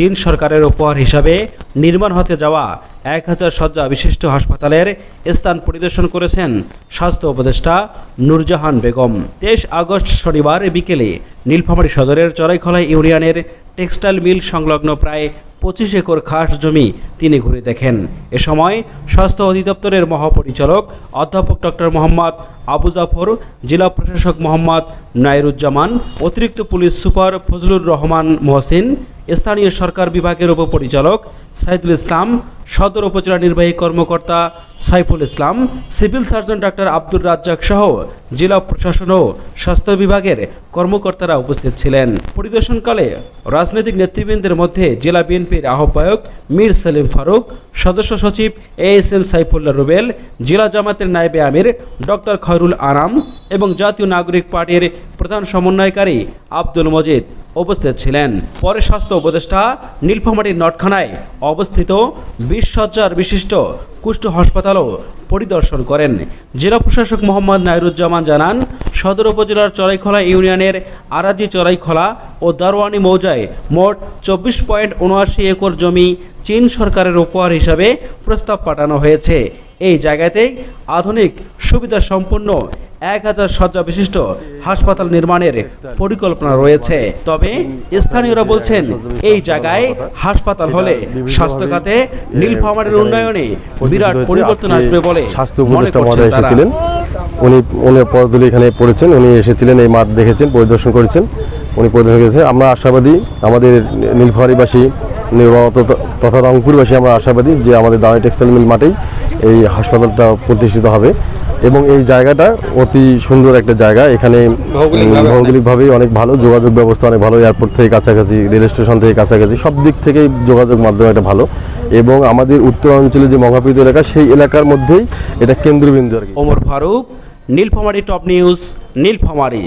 চীন সরকারের উপহার হিসাবে নির্মাণ হতে যাওয়া এক হাজার শয্যা বিশিষ্ট হাসপাতালের স্থান পরিদর্শন করেছেন স্বাস্থ্য উপদেষ্টা নূরজাহান বেগম। তেইশ আগস্ট শনিবার বিকেলে নীলফামারী সদরের চড়াইখলা ইউনিয়নের টেক্সটাইল মিল সংলগ্ন প্রায় পঁচিশ একর খাস জমি তিনি ঘুরে দেখেন। এ সময় স্বাস্থ্য অধিদপ্তরের মহাপরিচালক অধ্যাপক ডক্টর মোহাম্মদ আবু জাফর, জেলা প্রশাসক মোহাম্মদ নাইরুজ্জামান অতিরিক্ত পুলিশ সুপার ফজলুর রহমান মহসিন স্থানীয় সরকার বিভাগের উপপরিচালক সাইদুল ইসলাম, সদর উপজেলা নির্বাহী কর্মকর্তা Saiful Islam, civil surgeon doctor Abdur Razzak সহ জেলা প্রশাসন ও স্বাস্থ্য বিভাগের কর্মকর্তারা উপস্থিত ছিলেন। পরিদর্শনকালে রাজনৈতিক নেতৃবৃন্দের মধ্যে জেলা বিএনপির আহ্বায়ক মীর সেলিম ফারুক, সদস্য সচিব A S M Saifullah Rubel, জেলা জামাতের নায়েবে আমির ডক্টর খয়রুল আরাম এবং জাতীয় নাগরিক পার্টির প্রধান সমন্বয়কারী আব্দুল মজিদ উপস্থিত ছিলেন। পরে স্বাস্থ্য উপদেষ্টা নীলফামারীর নটখানায় অবস্থিত বিশ সজ্জার বিশিষ্ট কুষ্ঠ হাসপাতালও পরিদর্শন করেন। জেলা প্রশাসক মোহাম্মদ নাইরুজ্জামান জানান, সদর উপজেলার চড়াইখলা ইউনিয়নের আরাজি চড়াইখলা ও দারোয়ানি মৌজায় মোট চব্বিশ পয়েন্ট উনআশি একর জমি চীন সরকারের উপহার হিসাবে প্রস্তাব পাঠানো হয়েছে। এই জায়গাতেই আধুনিক সুবিধা সম্পন্ন এক হাজার শয্যা বিশিষ্ট হাসপাতাল নির্মাণের পরিকল্পনা রয়েছে। তবে স্থানীয়রা বলছেন এই জায়গায় হাসপাতাল হলে স্বাস্থ্য খাতে নীলফামারীর উন্নয়নে বিরাট পরিবর্তন আসবে বলে স্বাস্থ্য উপদেষ্টা মহোদয় এসেছিলেন। উনি উনি পদতুলি এখানে পড়েছেন উনি এসেছিলেন এই মাঠ দেখেছেন পরিদর্শন করেছেন উনি পরিদর্শন করেছেন আমরা আশাবাদী আমাদের নীলফামারীবাসী তথা রংপুরবাসী আমরা আশাবাদী যে আমাদের দাওয়াই টেক্সটাইল মিল মাঠেই এই হাসপাতালটা প্রতিষ্ঠিত হবে। এবং এই জায়গাটা অতি সুন্দর একটা জায়গা। এখানে ভৌগোলিকভাবেই অনেক ভালো। যোগাযোগ ব্যবস্থা অনেক ভালো। এয়ারপোর্ট থেকে কাছাকাছি রেল স্টেশন থেকে কাছাকাছি সব দিক থেকেই যোগাযোগ মাধ্যম একটা ভালো। এবং আমাদের উত্তরাঞ্চলে যে মহাপীত এলাকা সেই এলাকার মধ্যেই এটা কেন্দ্রবিন্দু আর কি। Omar Faruk Nilphamari top news Nilphamari.